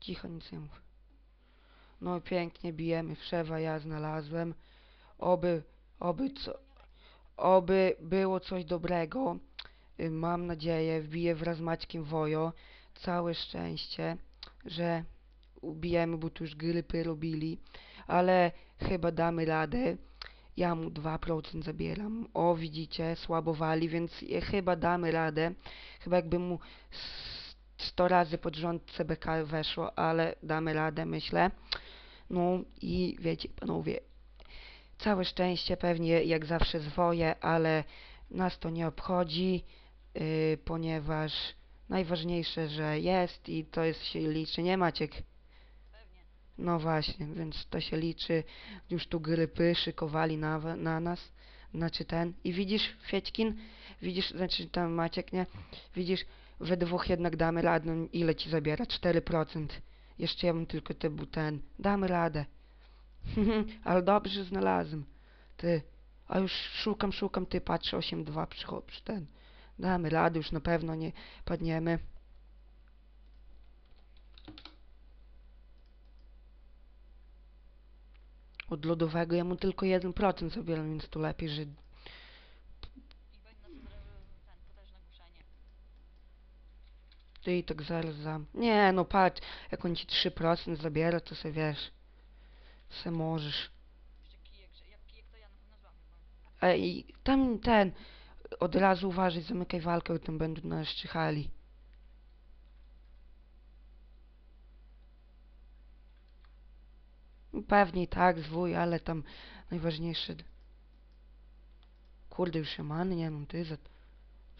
Cicho, nic nie mów. No pięknie bijemy wszewa, ja znalazłem. Oby, oby co... Oby było coś dobrego. Y, Mam nadzieję, wbiję wraz z Maćkiem Wojo. Całe szczęście, że ubijemy, bo tu już grypy robili. Ale chyba damy radę. Ja mu 2% zabieram. O, widzicie, słabo wali, więc chyba damy radę. Chyba jakby mu 100 razy pod rząd CBK weszło, ale damy radę, myślę. No i wiecie, panowie, całe szczęście pewnie jak zawsze zwoje, ale nas to nie obchodzi, yy, ponieważ najważniejsze, że jest i to jest się liczy, nie Maciek? Pewnie. No właśnie, więc to się liczy. Już tu grypy szykowali na, na nas. Znaczy ten. I widzisz, Fiećkin? Widzisz, znaczy tam Maciek, nie? Widzisz, we dwóch jednak damy radę. No, Ile ci zabiera? 4%. Jeszcze ja bym tylko ty był ten. Damy radę. Ale dobrze znalazłem. Ty. A już szukam, szukam, ty patrzę 8-2 przycho- przy ten. Damy radę, już na pewno nie padniemy. Od lodowego ja mu tylko 1% zabieram, więc to lepiej, że ty i tak zaraz za... Nie, no patrz, jak on ci 3% zabiera, to sobie wiesz, se możesz. Ej, tam ten, od razu uważaj, zamykaj walkę, bo tam będą nas szczychali. Pewnie i tak, zwój, ale tam najważniejsze... Kurde, już się many nie mam, ty za...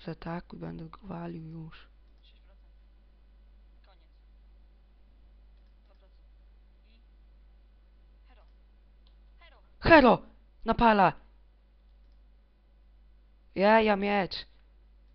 Zaatakuj, będę go walił już. 6%. Koniec. 2%. I... Hero. Hero! Napala! Ja, ja miecz!